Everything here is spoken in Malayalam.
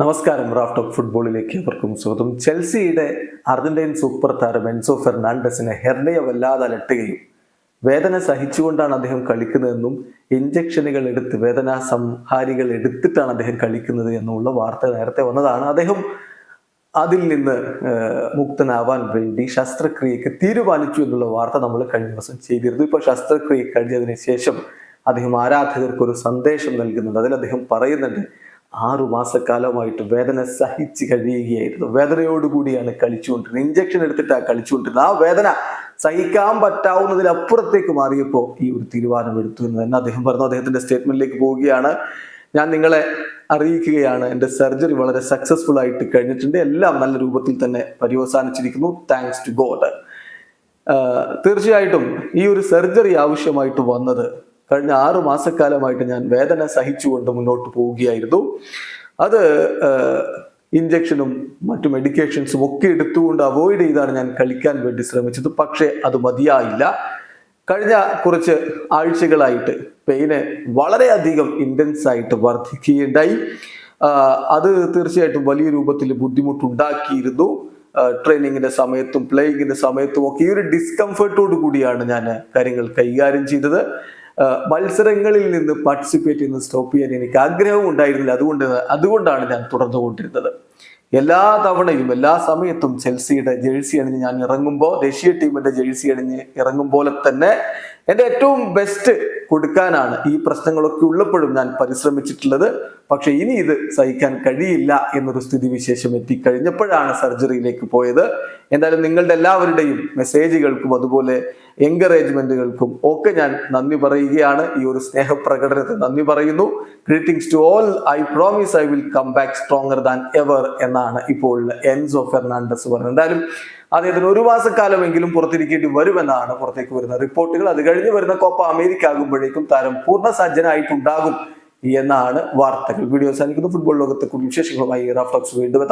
നമസ്കാരം റാഫ്റ്റ് ഓഫ് ഫുട്ബോളിലേക്ക് അവർക്കും സ്വാഗതം. ചെൽസിയുടെ അർജന്റീൻ സൂപ്പർ താരം എൻസോ ഫെർണാണ്ടസിനെ ഹെർണയ വല്ലാതെ അലട്ടുകയും വേദന സഹിച്ചുകൊണ്ടാണ് അദ്ദേഹം കളിക്കുന്നതെന്നും ഇഞ്ചക്ഷനുകൾ എടുത്ത് വേദന സംഹാരികൾ എടുത്തിട്ടാണ് അദ്ദേഹം കളിക്കുന്നത് എന്നുള്ള വാർത്ത നേരത്തെ വന്നതാണ്. അദ്ദേഹം അതിൽ നിന്ന് മുക്തനാവാൻ വേണ്ടി ശസ്ത്രക്രിയക്ക് തീരുമാനിച്ചു എന്നുള്ള വാർത്ത നമ്മൾ കഴിഞ്ഞ ദിവസം ചെയ്തിരുന്നു. ഇപ്പോൾ ശസ്ത്രക്രിയ കഴിഞ്ഞതിന് ശേഷം അദ്ദേഹം ആരാധകർക്ക് ഒരു സന്ദേശം നൽകുന്നുണ്ട്. അതിൽ അദ്ദേഹം പറയുന്നുണ്ട് ആറു മാസക്കാലമായിട്ട് വേദന സഹിച്ച് കഴിയുകയായിരുന്നു. വേദനയോടുകൂടിയാണ് കളിച്ചുകൊണ്ടിരുന്നത്. ഇഞ്ചക്ഷൻ എടുത്തിട്ടാണ് കളിച്ചുകൊണ്ടിരുന്നത്. ആ വേദന സഹിക്കാൻ പറ്റാവുന്നതിലപ്പുറത്തേക്ക് മാറിയപ്പോൾ ഈ ഒരു തീരുമാനം എടുത്തു എന്ന് തന്നെ അദ്ദേഹം പറഞ്ഞു. അദ്ദേഹത്തിന്റെ സ്റ്റേറ്റ്മെന്റിലേക്ക് പോവുകയാണ്. ഞാൻ നിങ്ങളെ അറിയിക്കുകയാണ്. എന്റെ സർജറി വളരെ സക്സസ്ഫുൾ ആയിട്ട് കഴിഞ്ഞിട്ടുണ്ട്. എല്ലാം നല്ല രൂപത്തിൽ തന്നെ പര്യവസാനിച്ചിരിക്കുന്നു. താങ്ക്സ് ടു ഗോഡ് തീർച്ചയായിട്ടും ഈ ഒരു സർജറി ആവശ്യമായിട്ട് വന്നത് കഴിഞ്ഞ ആറു മാസക്കാലമായിട്ട് ഞാൻ വേദന സഹിച്ചുകൊണ്ട് മുന്നോട്ട് പോവുകയായിരുന്നു. അത് ഇഞ്ചക്ഷനും മറ്റു മെഡിക്കേഷൻസും ഒക്കെ എടുത്തുകൊണ്ട് അവോയ്ഡ് ചെയ്താണ് ഞാൻ കളിക്കാൻ വേണ്ടി ശ്രമിച്ചത്. പക്ഷേ അത് മതിയായില്ല. കഴിഞ്ഞ കുറച്ച് ആഴ്ചകളായിട്ട് പെയിന് വളരെയധികം ഇന്റൻസ് ആയിട്ട് വർദ്ധിക്കുകയുണ്ടായി. അത് തീർച്ചയായിട്ടും വലിയ രൂപത്തിൽ ബുദ്ധിമുട്ടുണ്ടാക്കിയിരുന്നു. ട്രെയിനിങ്ങിന്റെ സമയത്തും പ്ലേയിങ്ങിന്റെ സമയത്തും ഒക്കെ ഈ ഒരു ഡിസ്കംഫർട്ടോട് കൂടിയാണ് ഞാൻ കാര്യങ്ങൾ കൈകാര്യം ചെയ്തത്. മത്സരങ്ങളിൽ നിന്ന് പാർട്ടിസിപ്പേറ്റ് ചെയ്യുന്നത് സ്റ്റോപ്പ് ചെയ്യാൻ എനിക്ക് ആഗ്രഹവും ഉണ്ടായിരുന്നില്ല. അതുകൊണ്ട് അതുകൊണ്ടാണ് ഞാൻ തുടർന്നുകൊണ്ടിരുന്നത് എല്ലാ തവണയും എല്ലാ സമയത്തും ചെൽസിയുടെ ജേഴ്സി അണിഞ്ഞ് ഞാൻ ഇറങ്ങുമ്പോൾ ദേശീയ ടീമിന്റെ ജേഴ്സി അണിഞ്ഞ് പോലെ തന്നെ എന്റെ ഏറ്റവും ബെസ്റ്റ് കൊടുക്കാനാണ് ഈ പ്രശ്നങ്ങളൊക്കെ ഉള്ളപ്പോഴും ഞാൻ പരിശ്രമിച്ചിട്ടുള്ളത്. പക്ഷെ ഇനി ഇത് സഹിക്കാൻ കഴിയില്ല എന്നൊരു സ്ഥിതിവിശേഷം എത്തിക്കഴിഞ്ഞപ്പോഴാണ് സർജറിയിലേക്ക് പോയത്. എന്തായാലും നിങ്ങളുടെ എല്ലാവരുടെയും മെസ്സേജുകൾക്കും അതുപോലെ എൻകറേജ്മെന്റുകൾക്കും ഒക്കെ ഞാൻ നന്ദി പറയുകയാണ്. ഈ ഒരു സ്നേഹപ്രകടനത്തിന് നന്ദി പറയുന്നു. Greetings to all I promise I will come back stronger than ever എന്നാണ് ഇപ്പോൾ എൻസോ ഫെർണാണ്ടസ് പറഞ്ഞത്. എന്തായാലും അദ്ദേഹത്തിന് ഒരു മാസക്കാലമെങ്കിലും പുറത്തിരിക്കേണ്ടി വരുമെന്നാണ് പുറത്തേക്ക് വരുന്ന റിപ്പോർട്ടുകൾ. അത് കഴിഞ്ഞ് വരുന്ന കോപ്പ അമേരിക്ക ആകുമ്പോഴേക്കും താരം പൂർണ സജ്ജനായിട്ടുണ്ടാകും എന്നാണ് വാർത്തകൾ. വീഡിയോ അവസാനിക്കുന്നു. ഫുട്ബോൾ ലോകത്തെ കൂടുതൽ വിശേഷങ്ങളുമായി റഫ്ലക്സ് വീണ്ടും